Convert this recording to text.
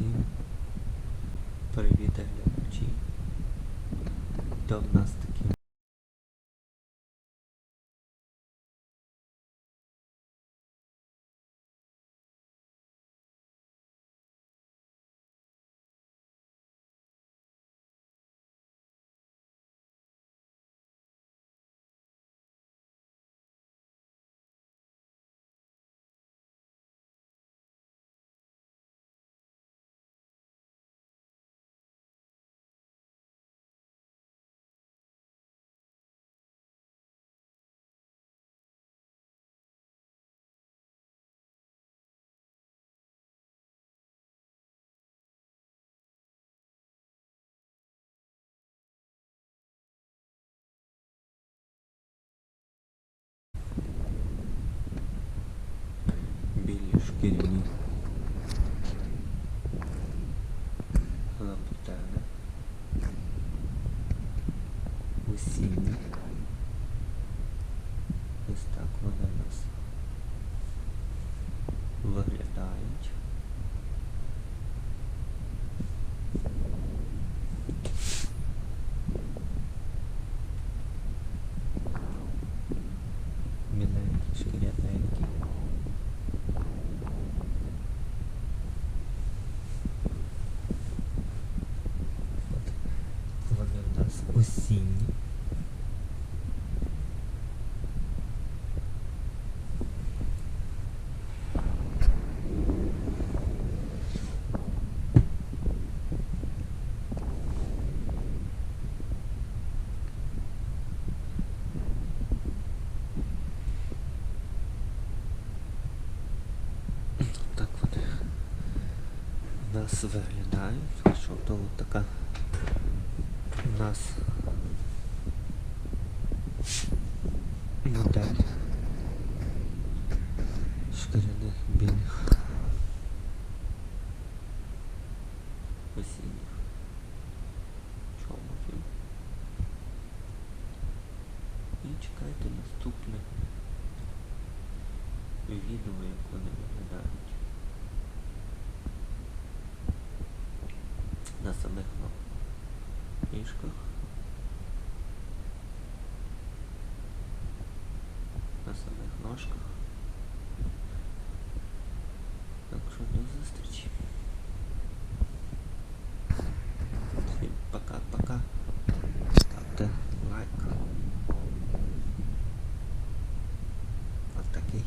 wszystkim. Przywitaj ludzi. Tak, tak, tak. do nas білі шкіряні осінні. Ось так вони нас виглядають. Міленькі, шкіряненькі. От. Вони у нас осінні. Так вони нас виглядають, що то така у нас модель шкіряних білих осінніх чоботів. І чекайте наступне відео, як вони виглядають. На самих ну, доріжках. На самих ножках. Так что до зустрічі. Всім пока-пока. Ставьте лайк. Вот такий.